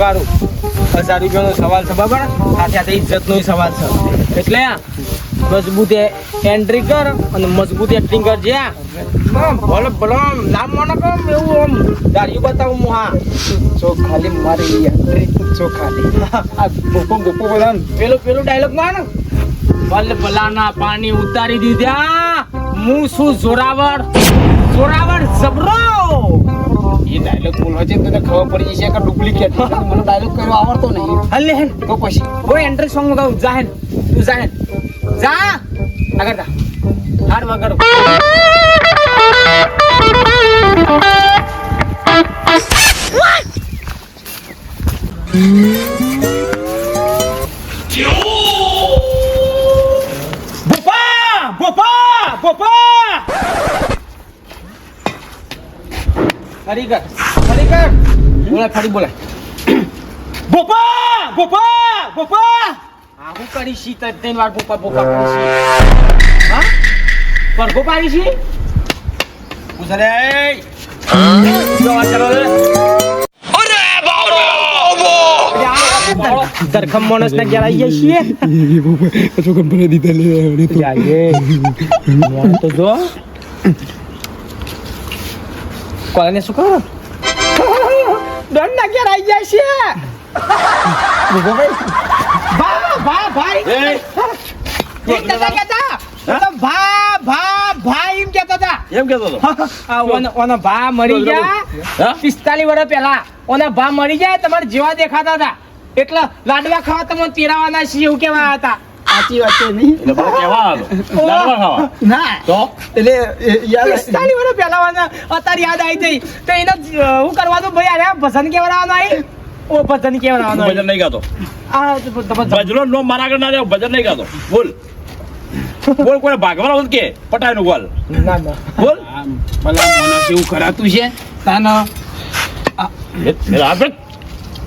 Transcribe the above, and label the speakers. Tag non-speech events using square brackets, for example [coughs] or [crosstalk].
Speaker 1: કરું હજાર રૂપિયાનો સવાલ છે, બરાબર? સાથે સાથે ઇજ્જતનો સવાલ છે. એટલે મજબૂત એન્ટ્રી કર અને મજબૂત એક્ટિંગ કર જે ભલે ભલે નામ મને કહો એવું આમ દાઢી બતાવું હું, હા.
Speaker 2: જો ખાલી મારી એન્ટ્રી જો ખાલી આ ગોપો ગોપો બધા
Speaker 1: પેલો પેલો ડાયલોગમાં ભલે, ભલાના પાણી ઉતારી દીધા, હું. શું જોરાવર. જોરાવર
Speaker 2: ખબર પડી જશે કે ડુપ્લિકેટ મને ડાયલોગ કર્યો આવડતો નહીં.
Speaker 1: હલે હેન.
Speaker 2: તો પછી?
Speaker 1: કોઈ એન્ટ્રી સોંગ ગાઉં. જાહેન તું જાહેન જા. આગળ જા. હાડ વગર બોપા બોપા બોપા ફરી કર ફરી કર બોલે ફરી બોલે બોપા [coughs] બોપા બોપા આવું કરી છી તને ત્રણ વાર બોપા બોપા કરી છી હા? પર બોપા કરી છી ઉસરે રે. જો વાત કરો રે અરે બાબો દરખમ માણસ ને ઘેર આવી છીએ.
Speaker 2: તો કંપની દીધા લે
Speaker 1: જઈએ મોણ તો જો. કોને શું કરો દોડ ના ઘેર આવી જાય છે ભા ભા ભાઈ. એમ ભા ભા હતા.
Speaker 3: કેતો હતો?
Speaker 1: ઓનો ઓનો ભા મરી ગયા. પિસ્તાલીસ વર્ષ પહેલા. ઓના ભા મરી જાય તમારે જેવા દેખાતા હતા. એટલે લાડવા ખાવા તમને તેરાવાના છીએ એવું કેવા હતા.
Speaker 2: સાચી વાત છે નહીં?
Speaker 3: એટલે બધા કેવા લાડવા ખાવા.
Speaker 2: ના.
Speaker 3: તો?
Speaker 2: એટલે યાર
Speaker 1: પિસ્તાલીસ વર્ષ પહેલા અત્યારે યાદ આવી ગઈ. તો એને શું કરવાનું ભાઈ અરે ભજન કેવડાવવાનો આવી ઓ ભજન કેવડાવવાનો
Speaker 3: ભજન નહીં ગાતો.
Speaker 1: આ
Speaker 3: ભજનો નો મારા આગળ ના રહ્યો ભજન નહીં ગાતો. બોલ. બોલ કોને ભાગવાનો હોત કે? પટાયનું બોલ.
Speaker 1: ના ના.
Speaker 3: બોલ.
Speaker 2: ભલા મને કેવું કરાતું છે. તાના
Speaker 3: આપણે